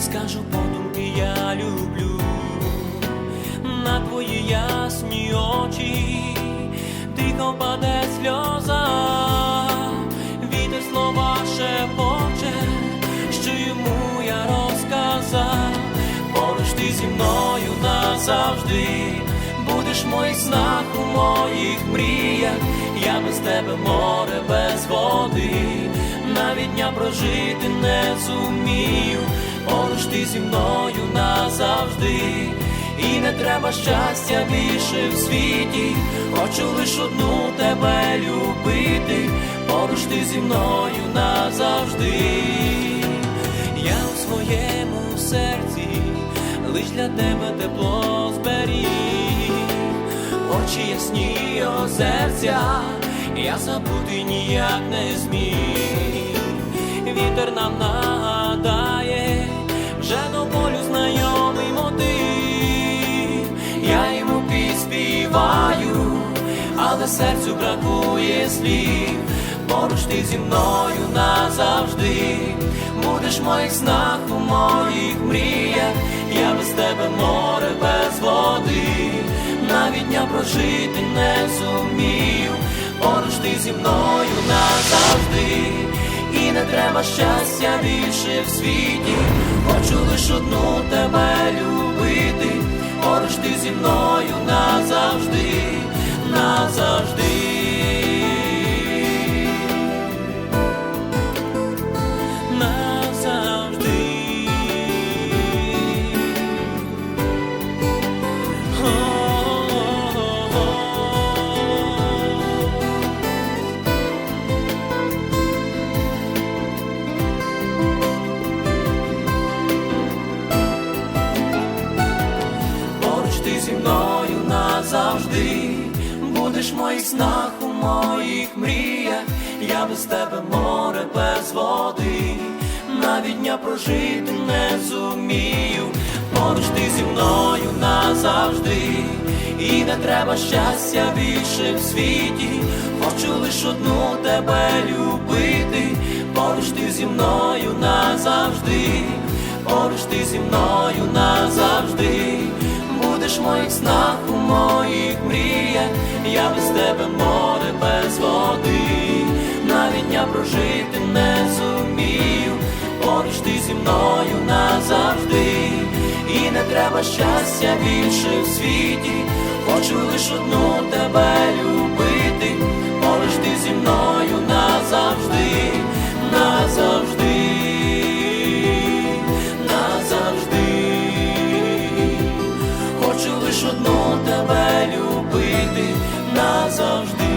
скажу подумки, я люблю. На твої ясні очі, тихо паде сльоза, вітер слова шепоче, що йому я розказав, поруч ти зі мною назавжди, будеш в знак у моїх мріях, я без тебе море без води. Навіть дня прожити не зумію поруч ти зі мною назавжди, і не треба щастя більше в світі, хочу лиш одну тебе любити, поруч ти зі мною назавжди, я у своєму серці лиш для тебе тепло зберіг, очі ясні озерця, я забути ніяк не зміг. Вітер нам нагадає, серцю бракує слів. Поруч ти зі мною назавжди, будеш моїх снах, у моїх мріях, я без тебе море без води, навіть дня прожити не зумів, поруч ти зі мною назавжди, і не треба щастя більше в світі, хочу лиш одну тебе любити, поруч ти зі мною назавжди, будеш в моїх снах, у моїх мріях, я без тебе море без води, навіть дня прожити не зумію, поруч ти зі мною назавжди, і не треба щастя більше в світі, хочу лиш одну тебе любити, поруч ти зі мною назавжди, поруч ти зі мною назавжди будеш моїх снах, у моїх мріях, я без тебе море без води, навіть дня прожити не зумію, поруч ти зі мною назавжди, і не треба щастя більше в світі, хочу лиш одну тебе любити, назавжди.